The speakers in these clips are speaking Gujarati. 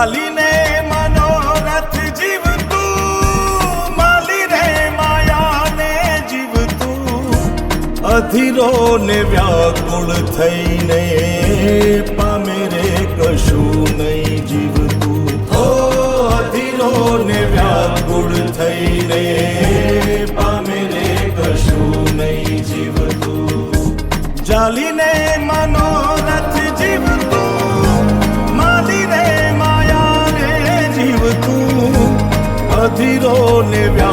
ચાલીને મનોરથ જીવતું, માલી રે માયાને જીવતું. અધીરો ને વ્યાકુળ થઈને પામે રે કશું નહીં જીવતું. હો અધીરો ને વ્યાકુળ થઈને પામે રે કશું નહીં જીવતું. ચાલીને મનોરથ અધીરો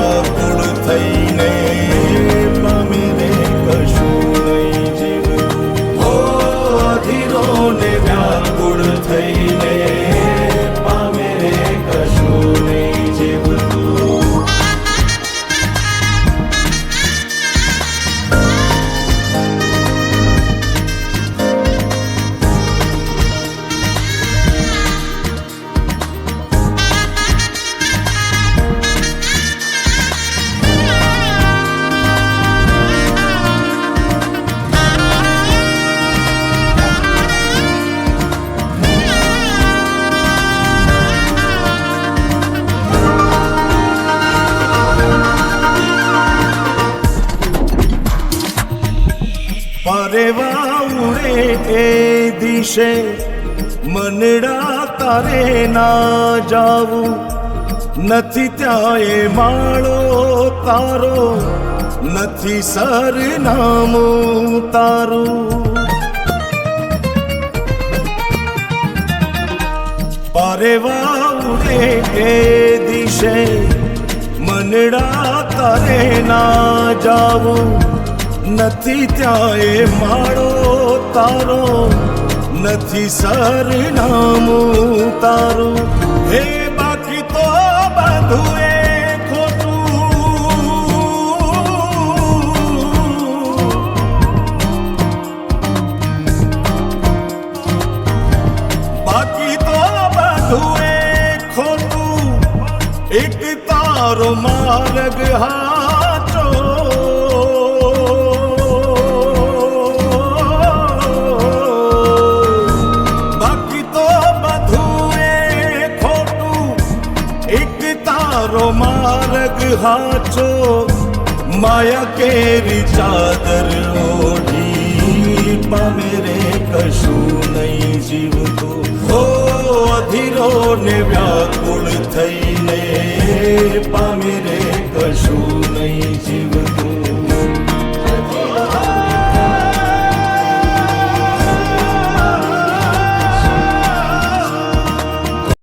પરેવા ઉડે એ દિશે મનડા તારે ના જાવું. નથી ત્યાં એ માળો તારો, નથી સરનામું તારું. પરેવા ઉડે એ દિશે મનડા તારે ના જાવું. નથી ત્યાં એ માળો તારો, નથી સરનામું તારું. હે બાકી તો બધું એ ખોટું. બાકી તો બધું એ ખોટું. એક તારો માર્ગ હાચો તારો માર્ગ હાચો, માયા કેરી ચાદર ઓઢી પામે રે કશું નહીં જીવતો. હો અધીરો ને રે